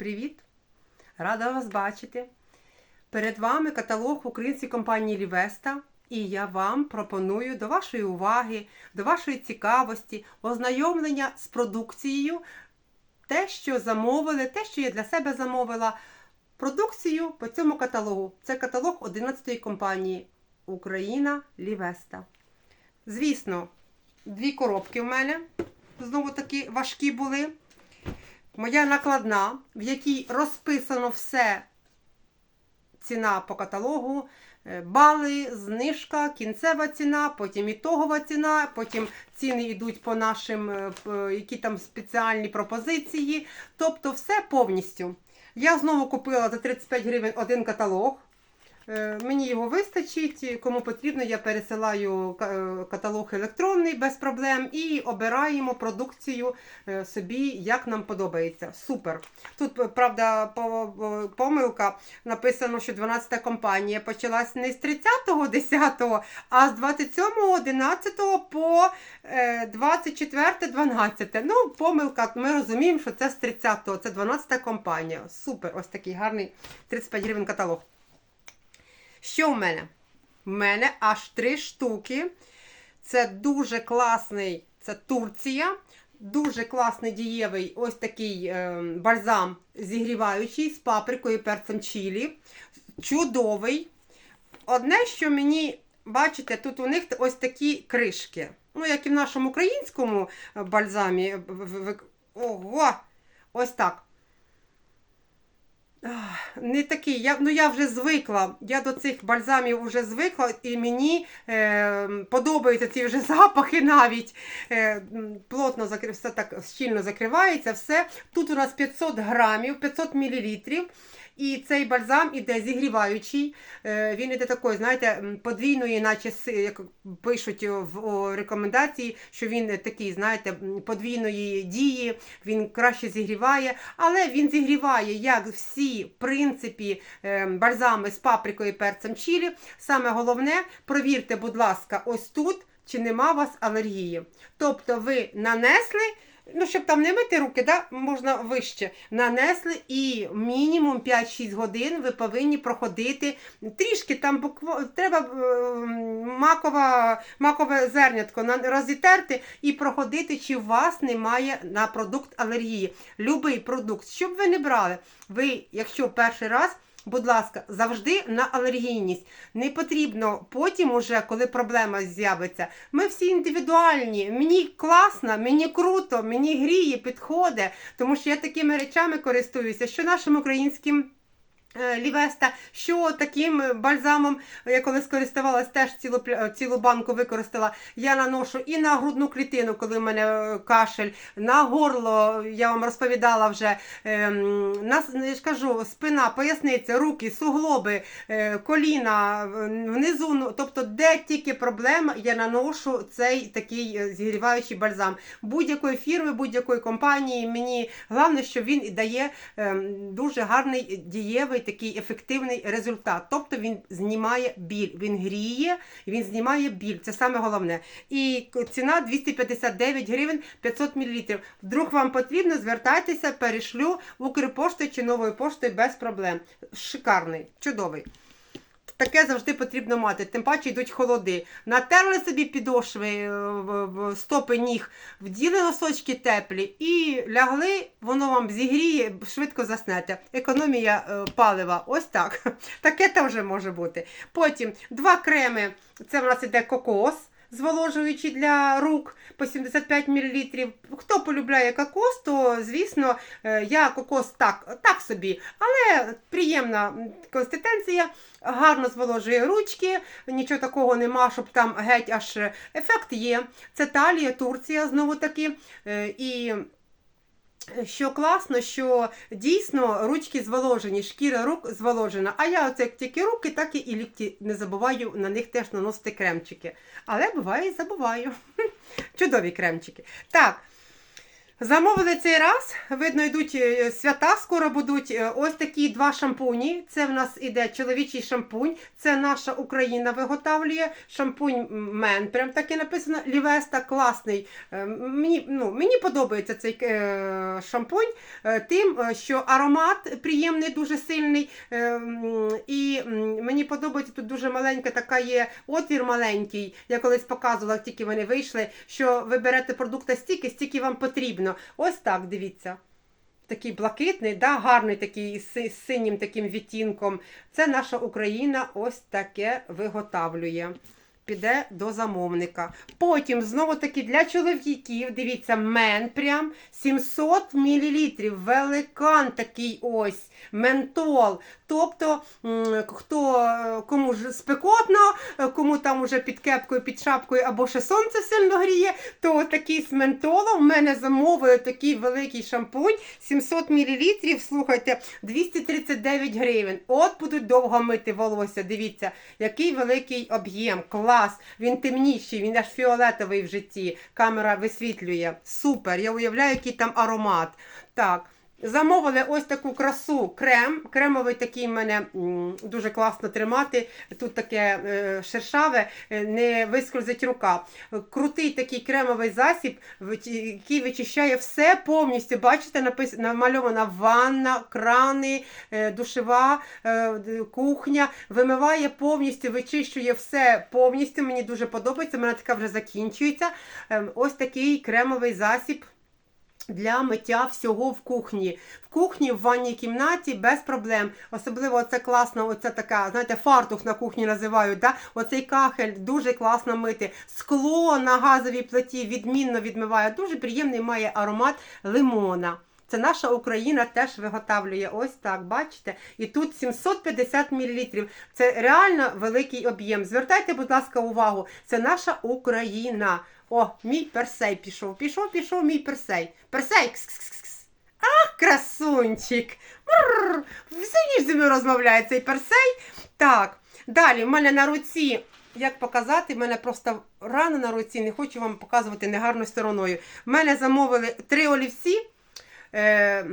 Привіт! Рада вас бачити. Перед вами каталог української компанії Лівеста. І я вам пропоную до вашої уваги, до вашої цікавості, ознайомлення з продукцією, те, що замовили, те, що я для себе замовила. Продукцію по цьому каталогу. Це каталог 11-ї компанії Україна Лівеста. Звісно, дві коробки в мене знову таки важкі були. Моя накладна, в якій розписано все ціна по каталогу, е, бали, знижка, кінцева ціна, потім ітогова ціна, потім ціни йдуть по нашим, е, які там спеціальні пропозиції. Тобто все повністю. Я знову купила за 35 гривень один каталог. Е, Мені його вистачить. Кому потрібно, я пересилаю е, каталог електронний без проблем і обираємо продукцію е, собі, як нам подобається. Супер. Тут, правда, по- по- помилка написано, що 12-та компанія почалась не з 30.10, а з 27.11 по е, 24.12. Ну, помилка, ми розуміємо, що це з 30-го, це 12-та компанія. Супер, ось такий гарний 35 гривень каталог. Що в мене? В мене аж три штуки. Це дуже класний, це Турція. Дуже класний дієвий ось такий е, бальзам зігріваючий з паприкою і перцем чилі. Чудовий. Одне, що мені, бачите, тут у них ось такі кришки. Ну, як і в нашому українському е, бальзамі. Ого! Ось так. Не такий, я, ну я вже звикла. Я до цих бальзамів вже звикла, і мені е, подобаються ці вже запахи навіть. Е, плотно закри... все так щільно закривається. все. Тут у нас 500 грамів, 500 мілілітрів. І цей бальзам іде зігріваючий. Е, Він іде такий, знаєте, подвійної, наче як пишуть в рекомендації, що він такий, знаєте, подвійної дії, він краще зігріває, але він зігріває, як всі, в принципі, е, бальзами з паприкою і перцем чилі. Саме головне, провірте, будь ласка, ось тут, чи нема у вас алергії. Тобто ви нанесли. Ну, щоб там не мити руки, да, можна вище. Нанесли і мінімум 5-6 годин ви повинні проходити. Трішки там буква... треба е, макова, макове зернятко розітерти і проходити, чи у вас немає на продукт алергії. Любий продукт, що б ви не брали, ви, якщо перший раз. Будь ласка, завжди на алергійність. Не потрібно потім, уже, коли проблема з'явиться. Ми всі індивідуальні. Мені класно, мені круто, мені гріє, підходить, тому що я такими речами користуюся, що нашим українським. Е, Лівеста, що таким е, бальзамом, я коли скористувалась, теж цілу, цілу банку використала. Я наношу і на грудну клітину, коли в мене е, кашель, на горло, я вам розповідала вже. ем, На, я ж кажу, спина, поясниця, руки, суглоби, е, коліна, е, внизу, ну, тобто, де тільки проблема, я наношу цей такий е, зігріваючий бальзам. Будь-якої фірми, будь-якої компанії. Мені головне, що він дає ем, дуже гарний дієвий такий ефективний результат. Тобто він знімає біль, він гріє, він знімає біль. Це саме головне. І ціна 259 гривень 500 мл. Вдруг вам потрібно, звертайтеся, перешлю Укрпоштою чи новою поштою без проблем. Шикарний, чудовий. Таке завжди потрібно мати, тим паче йдуть холоди. Натерли собі підошви, е, стопи ніг, вділи носочки теплі і лягли, воно вам зігріє, швидко заснете. Економія е, палива. Ось так. Таке теж може бути. Потім два креми. Це в нас іде кокос. Зволожуючий для рук по 75 мл. Хто полюбляє кокос, то звісно, е, я кокос так, так собі, але приємна консистенція, гарно зволожує ручки, нічого такого нема, щоб там геть аж ефект є. Це Талія, Турція знову таки. е, І що класно, що дійсно ручки зволожені, шкіра рук зволожена. А я оце як тільки руки, так і лікті не забуваю на них теж наносити кремчики. Але буває і забуваю. Чудові кремчики. Так. Замовили цей раз. Видно, йдуть е, свята, скоро будуть. Е, Ось такі два шампуні. Це в нас іде чоловічий шампунь. Це наша Україна виготовлює. Шампунь Мен. Прям так і написано. Лівеста класний. Е, Мені, ну, мені подобається цей шампунь, тим, що аромат приємний, дуже сильний. І мені подобається тут дуже маленька така є отвір маленький. Я колись показувала, тільки вони вийшли, що ви берете продукта стільки, стільки вам потрібно. Ось так, дивіться. Такий блакитний, да, гарний такий з синім таким відтінком. Це наша Україна ось таке виготовлює. Піде до замовника. Потім знову таки для чоловіків, дивіться, мен прям 700 мл. Великан такий ось ментол. Тобто, хто е, кому ж спекотно, е, кому там уже під кепкою, під шапкою або ще сонце сильно гріє, то такий з ментолом в мене замовили такий великий шампунь 700 мл. Слухайте, 239 гривень. От будуть довго мити волосся. Дивіться, який великий об'єм, клас. Він темніший, він аж фіолетовий в житті. Камера висвітлює. Супер. Я уявляю, який там аромат. Так. Замовили ось таку красу крем. Кремовий такий мене дуже класно тримати. Тут таке е, шершаве, е, не вискользить рука. Крутий такий кремовий засіб, який вичищає все повністю. Бачите, напис... намальована ванна, крани, е, душева, кухня. Вимиває повністю, вичищує все повністю. Мені дуже подобається. У мене така вже закінчується. Ем, Ось такий кремовий засіб для миття всього в кухні. В кухні, в ванній кімнаті без проблем. Особливо це класно, оця така, знаєте, фартух на кухні називають. Да? Оцей кахель дуже класно мити. Скло на газовій плиті відмінно відмиває. Дуже приємний має аромат лимона. Це наша Україна теж виготовлює. Ось так, бачите? І тут 750 мл. Це реально великий об'єм. Звертайте, будь ласка, увагу. Це наша Україна. О, мій персей пішов. Пішов, пішов мій персей. Персей! Кс-кс-кс-кс. Ах, красунчик! Все ніж зі мною розмовляє цей персей. Так, далі в мене на руці. Як показати, в мене просто рана на руці, не хочу вам показувати негарною стороною. В мене замовили три олівці. Е,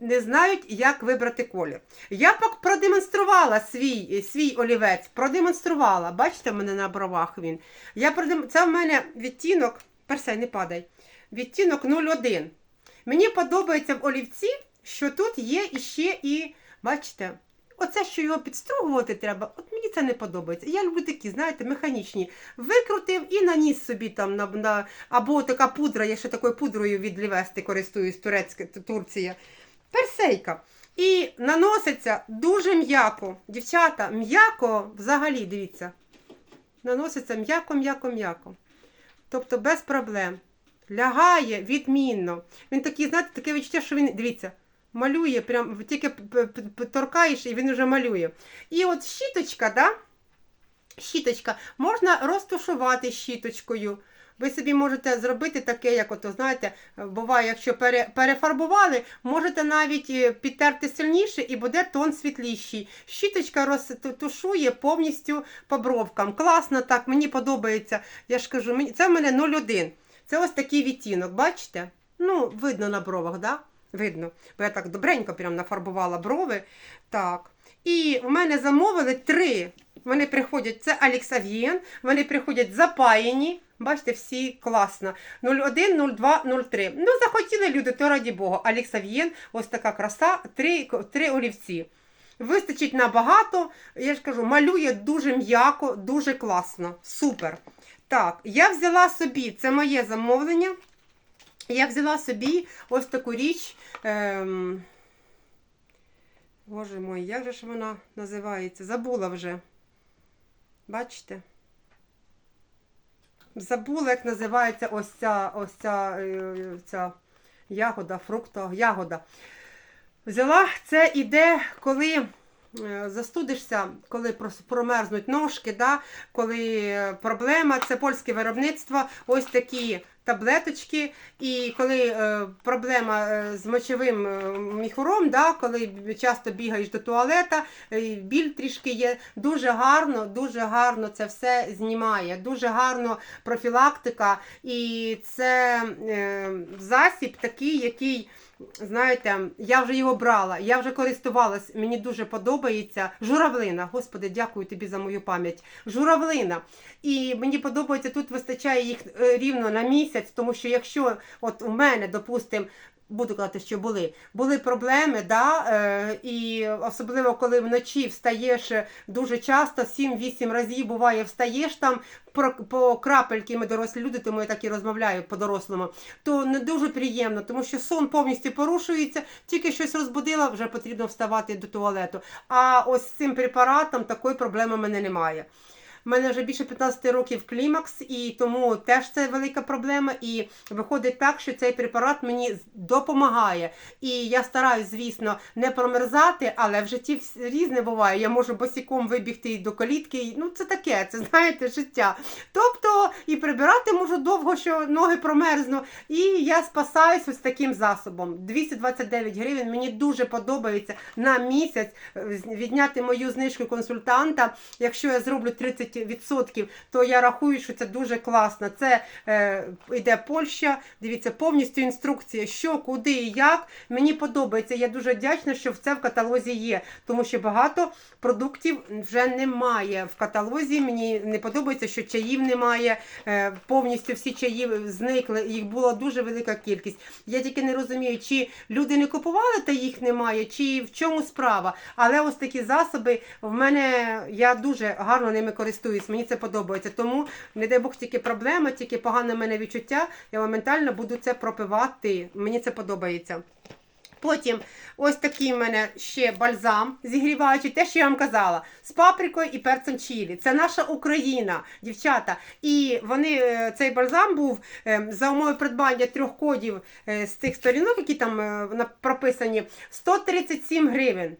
не знають, як вибрати колір. Я продемонструвала свій, свій олівець, продемонструвала. Бачите, в мене на бровах він. Я продем... Це в мене відтінок, персей, не падай. Відтінок 01. Мені подобається в олівці, що тут є іще і, бачите, оце, що його підстругувати треба, от мені це не подобається. Я люблю такі, знаєте, механічні. Викрутив і наніс собі там на, на або така пудра, я ще такою пудрою від Лівести користуюсь, турецька Турція. Персейка. І наноситься дуже м'яко. Дівчата, м'яко взагалі, дивіться. Наноситься м'яко, м'яко, м'яко. Тобто без проблем. Лягає відмінно. Він такий, знаєте, таке відчуття, що він, дивіться, малює, прям тільки торкаєш і він вже малює. І от щіточка, да? щіточка, можна розтушувати щіточкою. Ви собі можете зробити таке, як ото, знаєте, буває, якщо пере, перефарбували, можете навіть е, підтерти сильніше і буде тон світліший. Щіточка розтушує повністю по бровкам. Класно так, мені подобається. Я ж кажу, це в мене 0,1. Це ось такий відтінок, бачите? Ну, видно на бровах, да? Видно. Бо я так добренько прям нафарбувала брови. Так. І в мене замовили три. Вони приходять, це Аліксав'єн, вони приходять запаяні. Бачите, всі класно. 01, 02, 03. Ну, захотіли люди, то раді Бога. Аліксав'єн, ось така краса, три, три олівці. Вистачить набагато, я ж кажу, малює дуже м'яко, дуже класно. Супер. Так, я взяла собі, це моє замовлення. Я взяла собі ось таку річ. Ем... Боже мой, як же ж вона називається? Забула вже. Бачите? Забула, як називається ось ця, ось ця, е, ця ягода, фрукта, ягода. Взяла, це іде, коли застудишся, коли промерзнуть ножки, да? коли е, проблема, це польське виробництво, ось такі таблеточки. І коли е, проблема е, з мочовим е, міхуром, да, коли часто бігаєш до туалета, е, біль трішки є, дуже гарно, дуже гарно це все знімає. Дуже гарно профілактика. І це е, засіб такий, який. Знаєте, я вже його брала, я вже користувалась, мені дуже подобається. Журавлина, господи, дякую тобі за мою пам'ять. Журавлина. І мені подобається, тут вистачає їх е, рівно на місяць, тому що якщо от у мене, допустимо, буду казати, що були, були проблеми, да, е, і особливо коли вночі встаєш дуже часто, 7-8 разів буває, встаєш там про, по крапельки, ми дорослі люди, тому я так і розмовляю по-дорослому, то не дуже приємно, тому що сон повністю порушується, тільки щось розбудила, вже потрібно вставати до туалету. А ось з цим препаратом такої проблеми в мене немає. У мене вже більше 15 років клімакс, і тому теж це велика проблема. І виходить так, що цей препарат мені допомагає. І я стараюсь, звісно, не промерзати, але в житті різне буває. Я можу босиком вибігти до калітки. Ну, це таке, це знаєте, життя. Тобто і прибирати можу довго, що ноги промерзну. І я спасаюсь ось таким засобом. 229 гривень. Мені дуже подобається на місяць е, відняти мою знижку консультанта. Якщо я зроблю 30%, то я рахую, що це дуже класно. Це е, йде Польща. Дивіться, повністю інструкція, що, куди і як. Мені подобається. Я дуже вдячна, що це в каталозі є, тому що багато продуктів вже немає в каталозі. Мені не подобається, що чаїв немає. Е, повністю всі чаї зникли. Їх була дуже велика кількість. Я тільки не розумію, чи люди не купували, та їх немає, чи в чому справа. Але ось такі засоби в мене я дуже гарно ними користуюсь. Мені це подобається. Тому не дай Бог тільки проблема, тільки погане в мене відчуття. Я моментально буду це пропивати. Мені це подобається. Потім ось такий в мене ще бальзам зігріваючий, те, що я вам казала, з паприкою і перцем чилі. Це наша Україна, дівчата. І вони, е, цей бальзам був е, за умови придбання трьох кодів е, з тих сторінок, які там прописані, 137 гривень.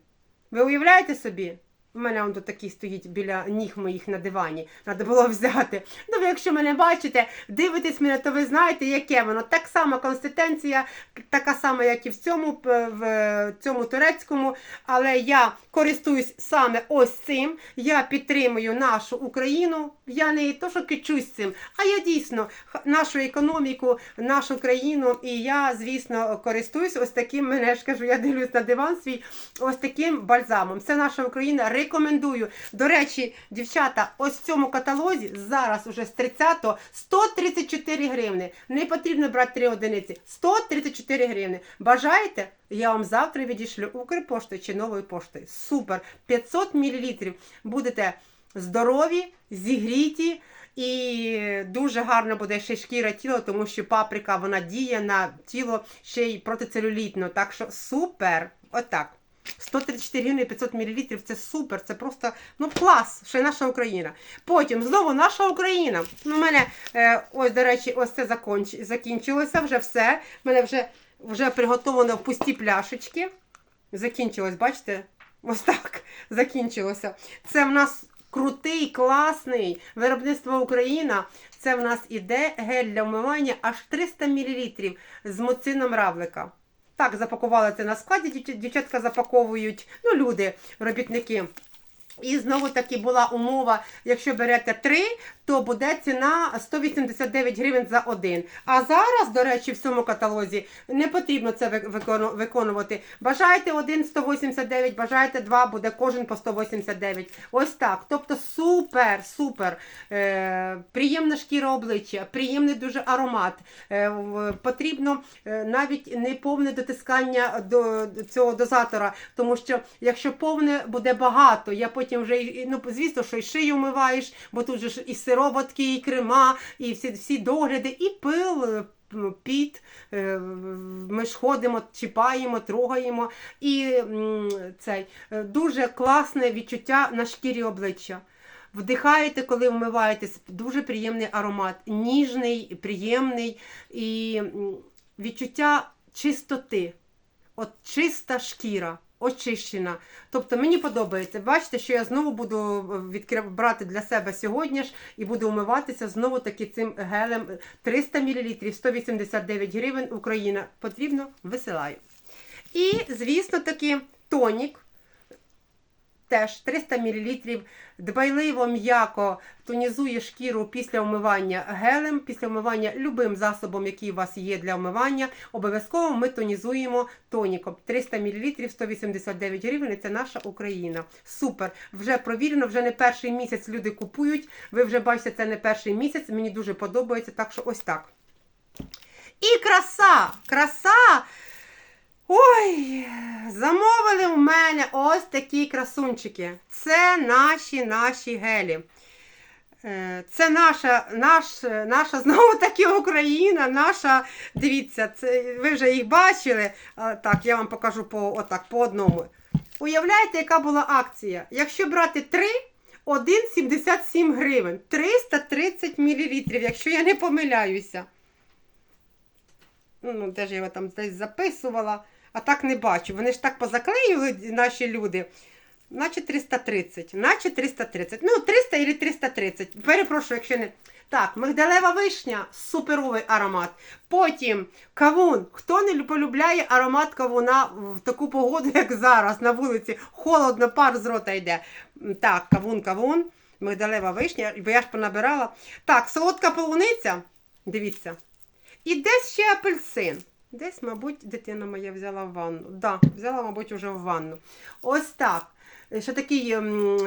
Ви уявляєте собі? У мене он тут такий стоїть біля ніг моїх на дивані. Треба було взяти. Ну, ви якщо мене бачите, дивитесь мене, то ви знаєте, яке воно. Так само консистенція, така сама, як і в цьому, в цьому турецькому. Але я користуюсь саме ось цим. Я підтримую нашу Україну. Я не то, що кичусь цим, а я дійсно нашу економіку, нашу країну. І я, звісно, користуюсь ось таким. Мене ж кажу, я дивлюсь на диван свій, ось таким бальзамом. Це наша Україна. Рекомендую. До речі, дівчата, ось в цьому каталозі зараз уже з 30-го 134 гривни. Не потрібно брати 3 одиниці. 134 гривни. Бажаєте? Я вам завтра відішлю Укрпоштою чи новою поштою. Супер! 500 мл. Будете здорові, зігріті. І дуже гарно буде ще шкіра тіла, тому що паприка вона діє на тіло ще й протицелюлітно. Так що супер! Отак. 134 гривні 500 мл це супер, це просто ну клас, ще й наша Україна. Потім знову наша Україна. У мене е, ось, до речі, ось це закінчилося вже все. У мене вже, вже приготовлено в пусті пляшечки. Закінчилось, бачите? Ось так закінчилося. Це в нас крутий, класний виробництво Україна. Це в нас іде гель для вмивання аж 300 мл з муцином равлика. Так, запакували це на складі, дівчатка запаковують, ну, люди, робітники. І знову таки була умова, якщо берете три, то буде ціна 189 гривень за один. А зараз, до речі, в цьому каталозі не потрібно це виконувати. Бажаєте один 189, бажаєте два, буде кожен по 189. Ось так. Тобто супер, супер. Е, приємна шкіра обличчя, приємний дуже аромат. Е, потрібно е, навіть не повне дотискання до цього дозатора, тому що якщо повне буде багато, я потім вже ну звісно, що і шию вмиваєш, бо тут же ж і сироватки, і крема, і всі, всі догляди, і пил. е, м, Піт, е, ми ж ходимо, чіпаємо, трогаємо. І цей е, дуже класне відчуття на шкірі обличчя. Вдихаєте, коли вмиваєтесь, дуже приємний аромат, ніжний, приємний і відчуття чистоти. От чиста шкіра. Очищена. Тобто мені подобається. Бачите, що я знову буду відкрив... брати для себе сьогодні ж і буду умиватися знову таки цим гелем 300 мл, 189 гривень Україна. Потрібно висилаю. І, звісно, таки тонік. Теж 300 мл дбайливо м'яко тонізує шкіру після вмивання гелем, після вмивання любим засобом, який у вас є для вмивання. Обов'язково ми тонізуємо тоніком. 300 мл 189 гривень. Це наша Україна. Супер! Вже провірено, вже не перший місяць люди купують. Ви вже бачите, це не перший місяць. Мені дуже подобається. Так що ось так. І краса! Краса! Ой, замовили в мене ось такі красунчики. Це наші наші гелі. Е, Це наша наш, наша знову таки Україна, наша, дивіться, це, ви вже їх бачили. Так, я вам покажу по, отак, по одному. Уявляєте, яка була акція? Якщо брати 3, 1,77 гривень, 330 мл, якщо я не помиляюся. Ну, де ж я його там десь записувала, а так не бачу. Вони ж так позаклеїли наші люди. Наче 330, наче 330. Ну, 300 і 330. Перепрошую, якщо не. Так, мигдалева вишня, суперовий аромат. Потім кавун. Хто не полюбляє аромат кавуна в таку погоду, як зараз, на вулиці, холодно, пар з рота йде. Так, кавун, кавун, мигдалева вишня, бо я ж понабирала. Так, солодка полуниця. Дивіться. І десь ще апельсин. Десь, мабуть, дитина моя взяла в ванну. Да, взяла, мабуть, вже в ванну. Ось так. Ще такий м,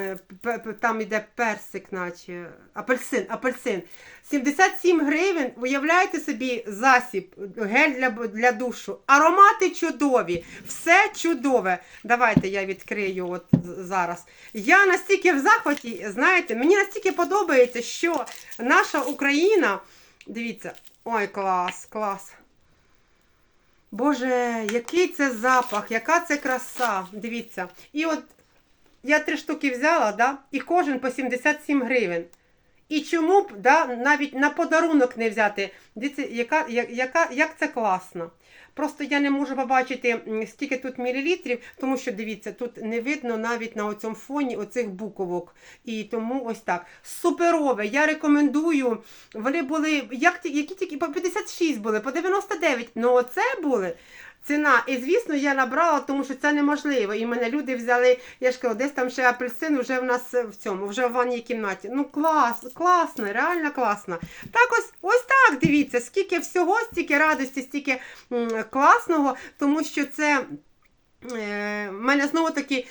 п- п- там іде персик, наче апельсин, апельсин. 77 гривень, уявляєте собі, засіб, гель для, для душу. Аромати чудові, все чудове. Давайте я відкрию от зараз. Я настільки в захваті, знаєте, мені настільки подобається, що наша Україна, дивіться, ой, клас, клас. Боже, який це запах, яка це краса. Дивіться. І от я три штуки взяла, да, і кожен по 77 гривень. І чому б да, навіть на подарунок не взяти? Дивіться, яка, яка, як це класно. Просто я не можу побачити, скільки тут мілілітрів, тому що дивіться, тут не видно навіть на оцьому фоні оцих буковок. І тому ось так. Суперове. Я рекомендую. Вони були, як, які тільки по 56 були, по 99. Ну, оце були. Ціна, і звісно, я набрала, тому що це неможливо. І мене люди взяли, я ж кажу, десь там ще апельсин вже в нас е, в цьому, вже в ванній кімнаті. Ну клас, класно, реально класно. Так ось ось так дивіться, скільки всього, стільки радості, стільки класного, тому що це. Е, в мене знову таки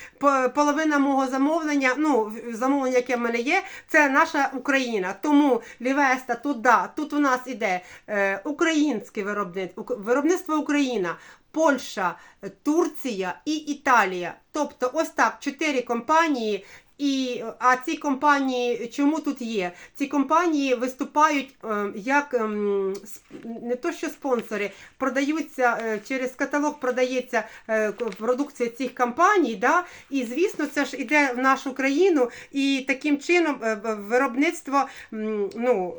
половина мого замовлення, ну, замовлення, яке в мене є, це наша Україна. Тому Лівеста, тут да, тут у нас іде е, українське виробництво, виробництво Україна, Польща, е, Турція і Італія. Тобто, ось так, чотири компанії. І, а ці компанії, чому тут є? Ці компанії виступають е, як сп- не то, що спонсори, продаються е, через каталог продається е, продукція цих компаній, да? і звісно, це ж іде в нашу країну, і таким чином е, е, виробництво м, ну,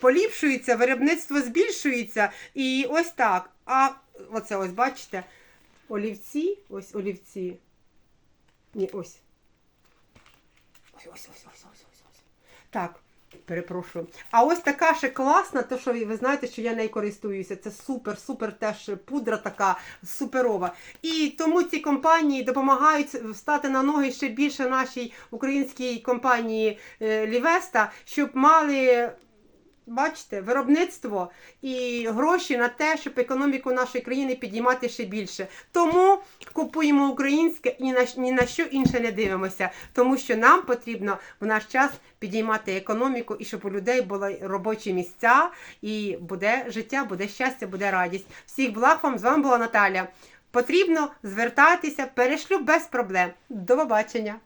поліпшується, виробництво збільшується. І ось так. А оце ось бачите, олівці, ось олівці. Ні, ось. Ось, ось, ось, ось, ось, ось. Так, перепрошую. А ось така ще класна, то що ви знаєте, що я нею користуюся. Це супер, супер теж пудра така суперова. І тому ці компанії допомагають встати на ноги ще більше нашій українській компанії е, Лівеста, щоб мали. Бачите, виробництво і гроші на те, щоб економіку нашої країни підіймати ще більше. Тому купуємо українське і на, ні на що інше не дивимося, тому що нам потрібно в наш час підіймати економіку і щоб у людей були робочі місця, і буде життя, буде щастя, буде радість. Всіх благ вам з вами була Наталя. Потрібно звертатися, перешлю без проблем. До побачення!